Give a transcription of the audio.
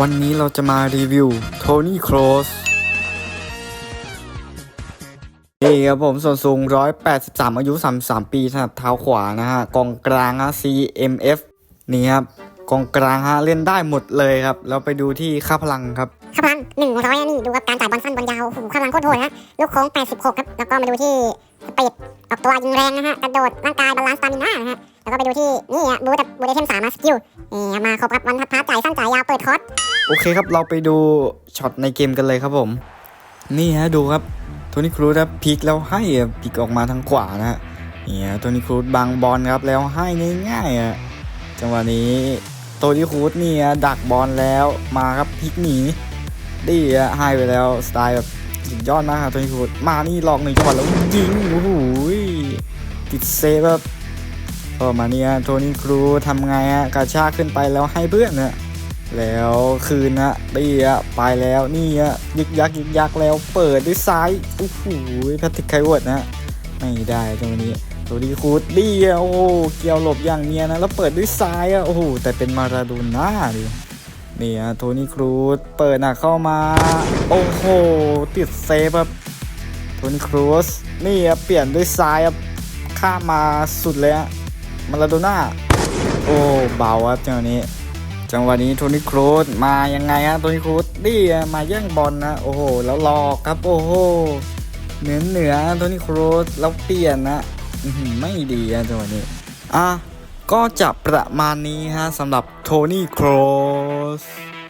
วันนี้เราจะมารีวิวโทนี่โครสนี่ครับผมส่วนสูง 183 อายุ 33 ปีสนับเท้าขวานะฮะกองกลางฮะ CMF นี่ครับกองกลางฮะเล่นได้หมดเลยครับ เราไปดูที่ค่าพลังครับข้าพลังหนึ่งร้อยนี่ดูกับการจ่ายบอลสั้นบอลยาวโอ้โหข้าพลังโคตรโหดนะลูกโค้ง86 ครับ แล้วก็มาดูที่สปีดออกตัวยิงแรงนะฮะกระโดดร่างกายบาลานซ์สตามิน่านะฮะ แล้วก็ไปดูที่นี่ฮะบูทแบบบูทไอเทมสามมาสกิลนี่มาครบครับวันพัดพาจ่ายสั้นจ่ายยาวเปิดคอร์สโอเคครับเราไปดูช็อตในเกมกันเลยครับผม นี่ฮะดูครับโทนี่ครูซครับพลิกแล้วให้พลิกออกมาทางขวานะฮะนี่ฮะโทนี่ครูซบางบอลครับแล้วให้ง่ายๆอะจังหวะนี้โทนี่ครูซนี่ฮะดักบอลแล้วมาครับพลิกหนีดีฮะให้ไปแล้วสไตล์แบบสุดยอดมากครับโทนี่ครูซมานี่หลอกหนึ่งจังหวะแล้วยิงโอ้โหติดเซฟแบบ ก็มาเนี่ยโทนี่ครูทำไงฮะกระชากขึ้นไปแล้วให้เพื่อนนะแล้วคืนนะดีอะไปแล้วนี่อะยึกยักยึกยักแล้วเปิดด้วยซ้ายโอ้โหแพทริกไคเวิร์ดนะไม่ได้จังนี้ตัวดีคูดดีอะโอ้โหเกี่ยวหลบอย่างเนี้ยนะแล้วเปิดด้วยซ้ายอะโอ้โหแต่เป็นมาราโดน่าดินี่อะโทนี่ครูซเปิดหนักเข้ามา โอ้โห ติดเซฟครับโทนี่ครูซนี่อะเปลี่ยนด้วยซ้ายอะข้ามมาสุดเลยอะ มาราโดน่า โอ้เบาครับจังหวะนี้ จังหวะนี้โทนี่ครูสมายังไงฮะโทนี่ครูสนี่มาแย่งบอลนะ โอ้โห แล้วหลอกครับ โอ้โห เหนือเหนือโทนี่ครูสแล้วเปลี่ยนนะไม่ดีอะจังหวะนี้ อะ ก็จะประมาณนี้ฮะสำหรับโทนี่ครูส